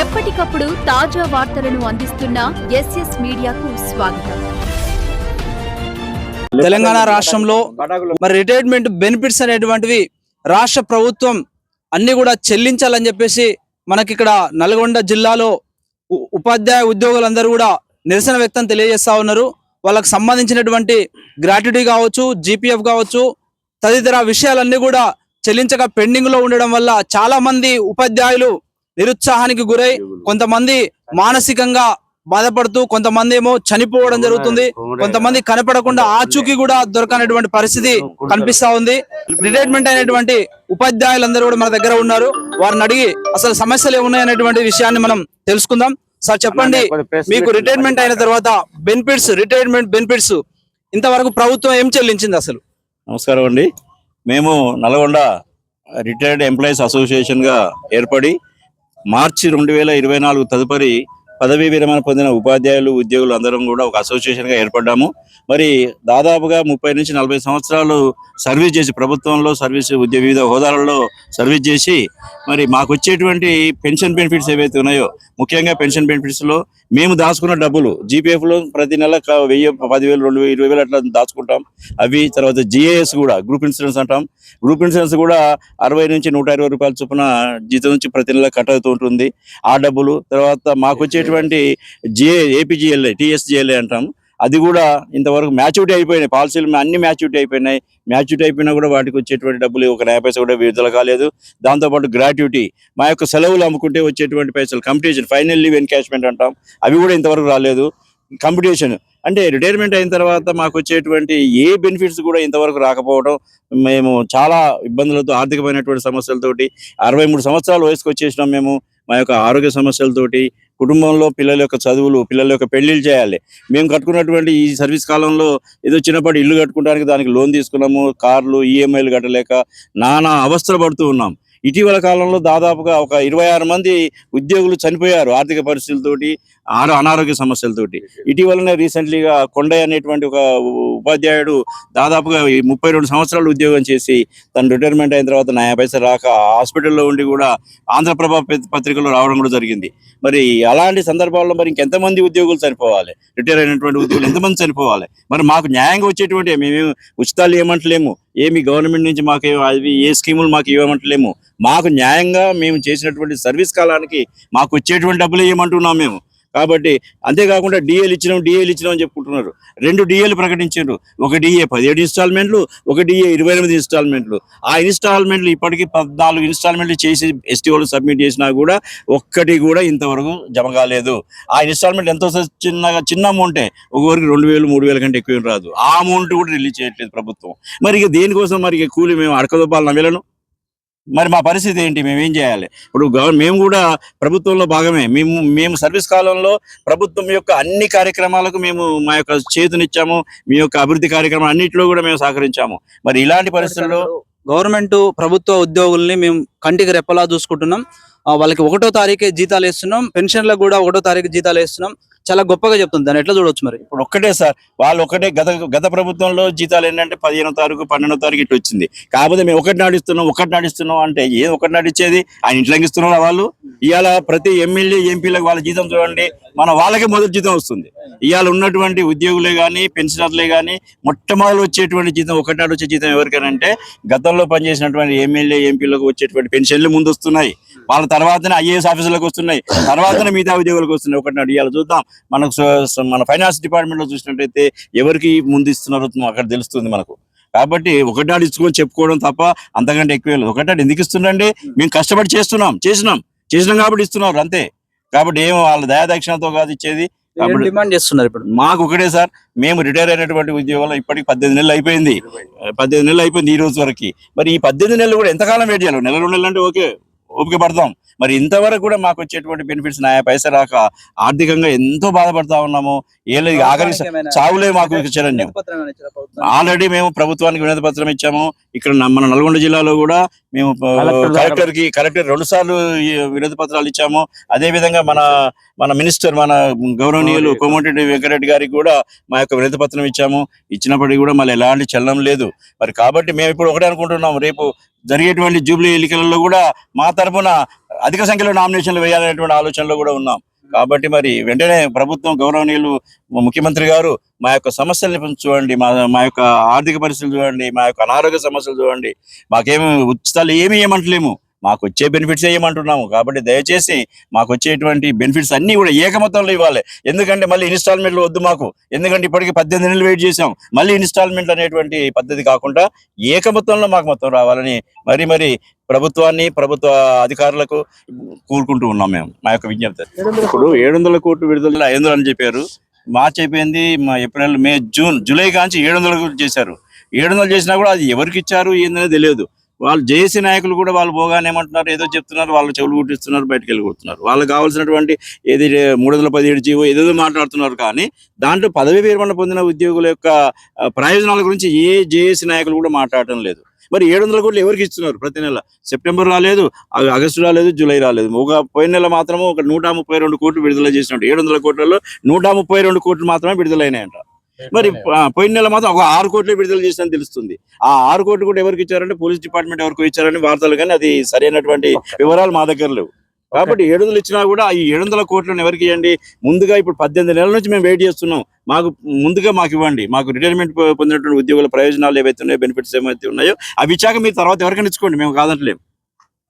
ఎప్పటికప్పుడు తాజా వార్తలను అందిస్తున్న ఎస్ఎస్ మీడియాకు స్వాగతం. తెలంగాణ రాష్ట్రంలో మరి రిటైర్మెంట్ బెనిఫిట్స్ అనేటువంటివి రాష్ట్ర ప్రభుత్వం అన్ని కూడా చెల్లించాలని చెప్పేసి మనకి ఇక్కడ నల్గొండ జిల్లాలో ఉపాధ్యాయ ఉద్యోగులందరూ కూడా నిరసన వ్యక్తం తెలియజేస్తా ఉన్నారు. వాళ్ళకి సంబంధించినటువంటి గ్రాట్యుటీ కావచ్చు జీపీఎఫ్ కావచ్చు తదితర విషయాలన్నీ కూడా చెల్లించక పెండింగ్లో ఉండడం వల్ల చాలా మంది ఉపాధ్యాయులు నిరుత్సాహానికి గురై కొంతమంది మానసికంగా బాధపడుతూ కొంతమంది ఏమో చనిపోవడం జరుగుతుంది. కొంతమంది కనపడకుండా ఆచూకీ కూడా దొరకనటువంటి పరిస్థితి కనిపిస్తా ఉంది. రిటైర్మెంట్ అయినటువంటి ఉపాధ్యాయులందరూ కూడా మన దగ్గర ఉన్నారు. వారిని అడిగి అసలు సమస్యలు ఏమున్నాయనేటువంటి విషయాన్ని మనం తెలుసుకుందాం. సార్ చెప్పండి. మీకు రిటైర్మెంట్ అయిన తర్వాత బెనిఫిట్స్ రిటైర్మెంట్ బెనిఫిట్స్ ఇంతవరకు ప్రభుత్వం ఏం చెల్లించింది అసలు? నమస్కారం అండి. మేము నల్గొండ రిటైర్డ్ ఎంప్లాయీస్ అసోసియేషన్గా ఏర్పడి మార్చి రెండు వేల ఇరవై నాలుగు తదుపరి పదవీ విరమణ పొందిన ఉపాధ్యాయులు ఉద్యోగులు అందరం కూడా ఒక అసోసియేషన్గా ఏర్పడ్డాము. మరి దాదాపుగా ముప్పై నుంచి నలభై సంవత్సరాలు సర్వీస్ చేసి ప్రభుత్వంలో సర్వీస్ ఉద్యోగ వివిధ హోదాలలో సర్వీస్ చేసి మరి మాకు వచ్చేటువంటి పెన్షన్ బెనిఫిట్స్ ఏవైతే ఉన్నాయో ముఖ్యంగా పెన్షన్ బెనిఫిట్స్లో మేము దాచుకున్న డబ్బులు జీపీఎఫ్లో ప్రతి నెల వెయ్యి పదివేలు రెండు వేలు ఇరవై వేలు అట్లా దాచుకుంటాం. అవి తర్వాత జిఏఎస్ కూడా గ్రూప్ ఇన్సూరెన్స్ అంటాం. గ్రూప్ ఇన్సూరెన్స్ కూడా అరవై నుంచి నూట ఇరవై రూపాయల చొప్పున జీతం నుంచి ప్రతి నెల కట్ అవుతూ ఉంటుంది. ఆ డబ్బులు తర్వాత మాకు వచ్చేటువంటి జిఏ ఏపీజిఎల్ఏ టీఎస్జిఎల్ఏ అంటాం. అది కూడా ఇంతవరకు మ్యాచ్యూరిటీ అయిపోయినాయి. పాలసీలు అన్ని మ్యాచ్యూరిటీ అయిపోయినాయి. మ్యాచ్యూరిటీ అయిపోయినా కూడా వాటికి వచ్చేటువంటి డబ్బులు ఒక నయా పైసలు కూడా విడుదల కాలేదు. దాంతోపాటు గ్రాట్యుటీ మా యొక్క సెలవులు అమ్ముకుంటే వచ్చేటువంటి పైసలు. కంపిటీషన్ ఫైనల్ లీవ్ ఎన్కాష్మెంట్ అంటాం. అవి కూడా ఇంతవరకు రాలేదు. కంపిటీషన్ అంటే రిటైర్మెంట్ అయిన తర్వాత మాకు వచ్చేటువంటి ఏ బెనిఫిట్స్ కూడా ఇంతవరకు రాకపోవడం మేము చాలా ఇబ్బందులతో ఆర్థికమైనటువంటి సమస్యలతోటి అరవై మూడు సంవత్సరాల వయసుకు వచ్చేసినాం మేము. మా యొక్క ఆరోగ్య సమస్యలతోటి కుటుంబంలో పిల్లల యొక్క చదువులు పిల్లల యొక్క పెళ్ళిళ్ళు చేయాలి. మేము కట్టుకున్నటువంటి ఈ సర్వీస్ కాలంలో ఏదో చిన్నపాటి ఇల్లు కట్టుకోవడానికి దానికి లోన్ తీసుకున్నాము కార్లు ఈఎంఐలు కట్టలేక నానా అవస్థలు పడుతూ ఉన్నాం. ఇటీవల కాలంలో దాదాపుగా ఒక ఇరవై ఆరు మంది ఉద్యోగులు చనిపోయారు ఆర్థిక పరిస్థితులతోటి. ఆరో అనారోగ్య సమస్యలతోటి. ఇటీవలనే రీసెంట్లీగా కొండయ్య అనేటువంటి ఒక ఉపాధ్యాయుడు దాదాపుగా ఈ ముప్పై రెండు సంవత్సరాలు ఉద్యోగం చేసి తను రిటైర్మెంట్ అయిన తర్వాత నయా పైసలు రాక హాస్పిటల్లో ఉండి కూడా ఆంధ్రప్రభ పత్రికలో రావడం కూడా జరిగింది. మరి అలాంటి సందర్భాల్లో మరి ఇంకెంతమంది ఉద్యోగులు చనిపోవాలి రిటైర్ అయినటువంటి ఉద్యోగులు ఎంతమంది చనిపోవాలి మరి మాకు న్యాయంగా వచ్చేటువంటి మేము ఉచితాలు ఏమంటలేము. ఏమి గవర్నమెంట్ నుంచి మాకు అవి ఏ స్కీములు మాకు ఇవ్వమంటలేము. మాకు న్యాయంగా మేము చేసినటువంటి సర్వీస్ కాలానికి మాకు వచ్చేటువంటి డబ్బులు ఇవ్వమంటున్నాం మేము. కాబట్టి అంతేకాకుండా డిఏలు ఇచ్చినాం డిఏలు ఇచ్చినాం అని చెప్పుకుంటున్నారు. రెండు డిఏలు ప్రకటించారు. ఒక డిఏ పదిహేడు ఇన్స్టాల్మెంట్లు ఒక డిఏ ఇరవై ఎనిమిది ఇన్స్టాల్మెంట్లు ఆ ఇన్స్టాల్మెంట్లు ఇప్పటికీ పద్నాలుగు ఇన్స్టాల్మెంట్లు చేసి ఎస్టీ వాళ్ళు సబ్మిట్ చేసినా కూడా ఒక్కటి కూడా ఇంతవరకు జమ కాలేదు. ఆ ఇన్స్టాల్మెంట్ ఎంతో చిన్నగా చిన్న అమౌంటే ఒకరికి రెండు వేలు మూడు వేల కంటే ఎక్కువ రాదు. ఆ అమౌంట్ కూడా రిలీజ్ చేయట్లేదు ప్రభుత్వం. మరి ఇక దేనికోసం మరి ఇక కూలి మేము అడకదొప్పాలి నవ్వేలను? మరి మా పరిస్థితి ఏంటి? మేము ఏం చేయాలి? ఇప్పుడు మేము కూడా ప్రభుత్వంలో భాగమే. మేము మేము సర్వీస్ కాలంలో ప్రభుత్వం యొక్క అన్ని కార్యక్రమాలకు మేము మా యొక్క చేతునిచ్చాము. మీ యొక్క అభివృద్ధి కార్యక్రమాలు అన్నింటిలో కూడా మేము సహకరించాము. మరి ఇలాంటి పరిస్థితుల్లో గవర్నమెంట్ ప్రభుత్వ ఉద్యోగుల్ని మేము కంటికి రెప్పలా చూసుకుంటున్నాం. వాళ్ళకి ఒకటో తారీఖే జీతాలు వేస్తున్నాం. పెన్షన్లకు కూడా ఒకటో తారీఖు జీతాలు వేస్తున్నాం. చాలా గొప్పగా చెప్తుంది. దాన్ని ఎట్లా చూడొచ్చు మరి? ఇప్పుడు ఒక్కటే సార్ వాళ్ళు ఒకటే గత గత ప్రభుత్వంలో జీతాలు ఏంటంటే పదిహేనో తారీఖు పన్నెండో తారీఖు ఇట్లా వచ్చింది. కాకపోతే మేము ఒకటి నడిస్తున్నాం ఒకటి నడిస్తున్నాం అంటే ఏం ఒకటి నాడిచ్చేది ఆయన ఇంట్లోకి ఇస్తున్నారా వాళ్ళు? ఇవాళ ప్రతి ఎమ్మెల్యే ఎంపీలకు వాళ్ళ జీతం చూడండి మన వాళ్ళకే మొదటి జీతం వస్తుంది. ఇవాళ ఉన్నటువంటి ఉద్యోగులే కానీ పెన్షనర్లే కానీ మొట్టమొదటి వచ్చేటువంటి జీతం ఒకటి వచ్చే జీతం ఎవరికైనా అంటే గతంలో పనిచేసినటువంటి ఎమ్మెల్యే ఎంపీలకు వచ్చేటువంటి పెన్షన్లు ముందు వస్తున్నాయి వాళ్ళ తర్వాతనే ఐఏఎస్ ఆఫీసులకు వస్తున్నాయి. తర్వాతనే మిగతా ఉద్యోగులకు వస్తున్నాయి. ఒకటి నాడు ఇవాళ చూద్దాం. మనకు మన ఫైనాన్స్ డిపార్ట్మెంట్లో చూసినట్టయితే ఎవరికి ముందు ఇస్తున్నారో అక్కడ తెలుస్తుంది మనకు. కాబట్టి ఒకటాడు ఇచ్చుకొని చెప్పుకోవడం తప్ప అంతకంటే ఎక్కువ లేదు. ఒకటాడు ఎందుకు ఇస్తుండండి మేము కష్టపడి చేస్తున్నాం చేసినాం. చేసినాం కాబట్టి ఇస్తున్నారు అంతే. కాబట్టి ఏం వాళ్ళ దయాదక్షిణతో కాదు ఇచ్చేది. డిమాండ్ చేస్తున్నారు ఇప్పుడు? మాకు ఒకటే సార్ మేము రిటైర్ అయినటువంటి ఉద్యోగంలో ఇప్పటికి పద్దెనిమిది నెలలు అయిపోయింది. పద్దెనిమిది నెలలు అయిపోయింది ఈ రోజు వరకు. మరి ఈ పద్దెనిమిది నెలలు కూడా ఎంతకాలం వెయిట్ చేయాలి? నెల రెండు నెలలు అంటే ఓకే. ఓపిక పడతాం మరి ఇంతవరకు కూడా మాకు వచ్చేటువంటి బెనిఫిట్స్ నా పైసా రాక ఆర్థికంగా ఎంతో బాధపడతా ఉన్నాము. ఏ లేదు ఆఖరి చావులే మాకు చరణ్యం ఆల్రెడీ మేము ప్రభుత్వానికి వినతి పత్రం ఇచ్చాము. ఇక్కడ మన నల్గొండ జిల్లాలో కూడా మేము కలెక్టర్కి కలెక్టర్ రెండు సార్లు వినతి పత్రాలు ఇచ్చాము. అదే విధంగా మన మన మినిస్టర్ మన గౌరవనీయులు కోమటిరెడ్డి వెంకరెడ్డి గారికి కూడా మా యొక్క వినతి పత్రం ఇచ్చాము. ఇచ్చినప్పటికీ కూడా మళ్ళీ ఎలాంటి చలనం లేదు. మరి కాబట్టి మేము ఇప్పుడు ఒకటే అనుకుంటున్నాం రేపు జరిగేటువంటి జూబ్లీ ఎన్నికలలో కూడా మా తరఫున అధిక సంఖ్యలో నామినేషన్లు వేయాలనేటువంటి ఆలోచనలో కూడా ఉన్నాం. కాబట్టి మరి వెంటనే ప్రభుత్వం గౌరవనీయులు ముఖ్యమంత్రి గారు మా యొక్క సమస్యలను చూడండి మా మా యొక్క ఆర్థిక పరిస్థితులు చూడండి మా యొక్క అనారోగ్య సమస్యలు చూడండి. మాకేమి ఉచితాలు ఏమీ ఇవ్వమంటలేము. మాకు వచ్చే బెనిఫిట్స్ ఇవ్వమంటున్నాము. కాబట్టి దయచేసి మాకు వచ్చేటువంటి బెనిఫిట్స్ అన్ని కూడా ఏకమొత్తంలో ఇవ్వాలి. ఎందుకంటే మళ్ళీ ఇన్స్టాల్మెంట్లు వద్దు మాకు. ఎందుకంటే ఇప్పటికి పద్దెనిమిది నెలలు వెయిట్ చేసాం మళ్ళీ ఇన్స్టాల్మెంట్ అనేటువంటి పద్ధతి కాకుండా ఏకమొత్తంలో మాకు మొత్తం రావాలని మరి మరి ప్రభుత్వాన్ని ప్రభుత్వ అధికారులకు కూరుకుంటూ ఉన్నాం మేము. మా యొక్క విజ్ఞప్తి. ఇప్పుడు ఏడు వందల కోట్లు విడుదల ఐదు అని చెప్పారు? మార్చి అయిపోయింది మా ఏప్రిల్ మే జూన్ జూలై కాంచి ఏడు వందల చేశారు. ఏడు వందలు చేసినా కూడా అది ఎవరికి ఇచ్చారు ఏందనేది తెలియదు. వాళ్ళు జేఏసీ నాయకులు కూడా వాళ్ళు పోగానే ఏమంటున్నారు ఏదో చెప్తున్నారు వాళ్ళు చెవులు కుట్టిస్తున్నారు బయటకు వెళ్ళి కొడుతున్నారు. వాళ్ళకి కావాల్సినటువంటి ఏది మూడు వందల పదిహేడు జీవో ఏదేదో మాట్లాడుతున్నారు కానీ దాంట్లో పదవి విరమణ పొందిన ఉద్యోగుల యొక్క ప్రయోజనాల గురించి ఏ జేఏసీ నాయకులు కూడా మాట్లాడటం లేదు. మరి ఏడు వందల కోట్లు ఎవరికి ఇస్తున్నారు ప్రతి నెల? సెప్టెంబర్ రాలేదు ఆగస్టు రాలేదు జూలై రాలేదు. ఒక పోయిన నెల మాత్రము ఒక నూట ముప్పై రెండు కోట్లు విడుదల చేసినట్టు. ఏడు వందల కోట్లలో నూట ముప్పై రెండు కోట్లు మాత్రమే విడుదలైనాయంట. మరి పోయిన నెల మాత్రం ఒక ఆరు కోట్లు విడుదల చేసినని తెలుస్తుంది. ఆ ఆరు కోట్లు కూడా ఎవరికి ఇచ్చారంటే పోలీస్ డిపార్ట్మెంట్ ఎవరికి ఇచ్చారని వార్తలు కానీ అది సరైనటువంటి వివరాలు మా దగ్గర లేవు. కాబట్టి ఏడు వందలు ఇచ్చినా కూడా ఈ ఏడు వందల కోట్లను ఎవరికి ఇవ్వండి? ముందుగా ఇప్పుడు పద్దెనిమిది నెలల నుంచి మేము వెయిట్ చేస్తున్నాం. మాకు ముందుగా మాకు ఇవ్వండి. మాకు రిటైర్మెంట్ పొందినటువంటి ఉద్యోగుల ప్రయోజనాలు ఏవైతే ఉన్నాయో బెనిఫిట్స్ ఏమైతే ఉన్నాయో అవి ఇచ్చాక మీరు తర్వాత ఎవరికైనా ఇచ్చుకోండి. మేము కాదంటలేము